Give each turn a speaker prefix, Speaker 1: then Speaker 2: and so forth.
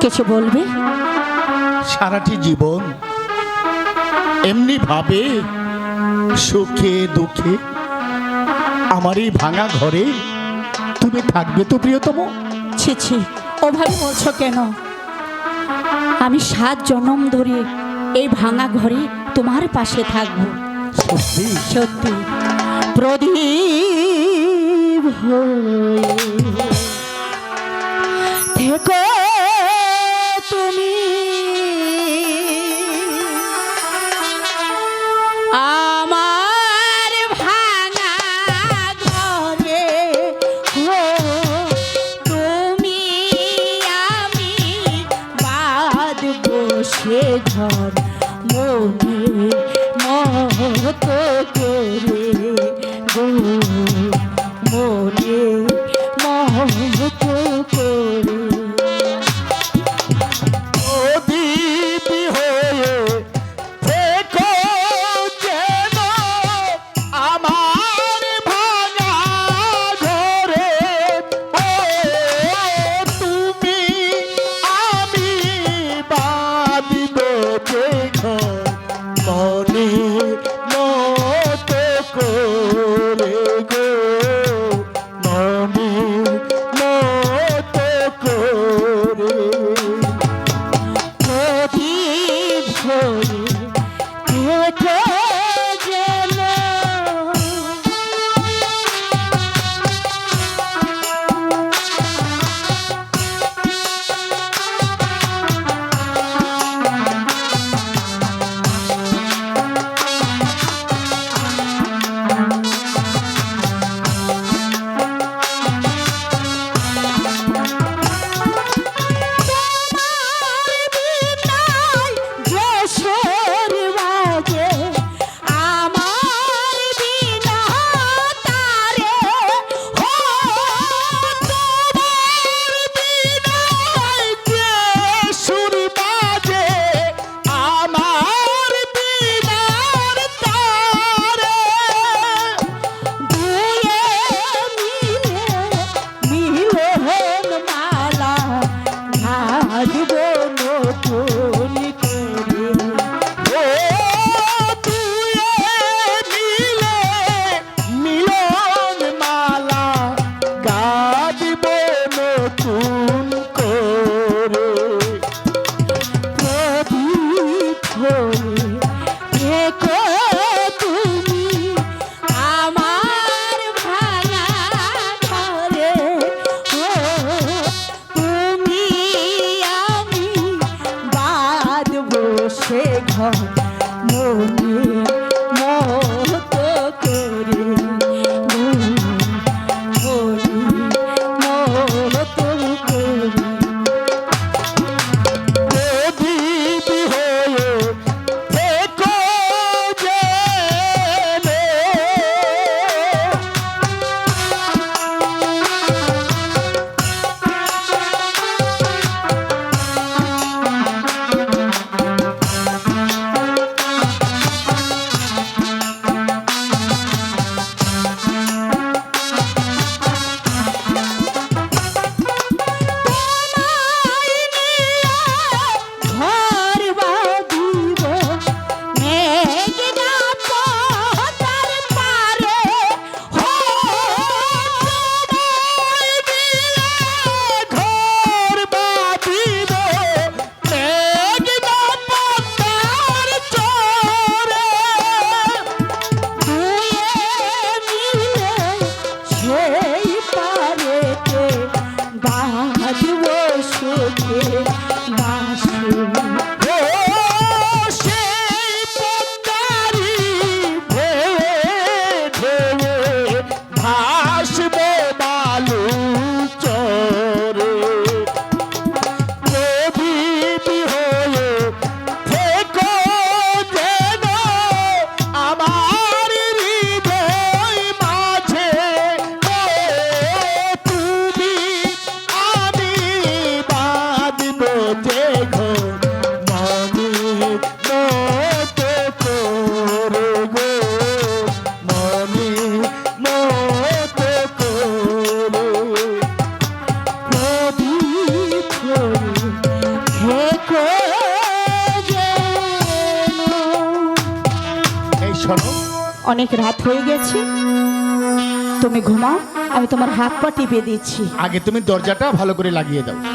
Speaker 1: কিছু বলবে?
Speaker 2: সারাটি জীবন এমনি ভাবে সুখে দুঃখে আমার এই ভাঙা ঘরে তুমি থাকবে তো প্রিয়তম?
Speaker 1: ছি ছি ওভাবে বলছো কেন? আমি সাত জনম ধরে এই ভাঙা ঘরে তোমার পাশে থাকব।
Speaker 2: সত্যি?
Speaker 1: সত্যি। প্রদীপ হয়ে বসে ঘর মনে মত করে গো। মনে মতো
Speaker 2: প্রদীপ বাসুবা শোনো
Speaker 1: অনেক রাত হয়ে গেছে। তুমি ঘুমাও আমি তোমার হাত পা টিপে দিচ্ছি।
Speaker 2: আগে তুমি দরজাটা ভালো করে লাগিয়ে দাও।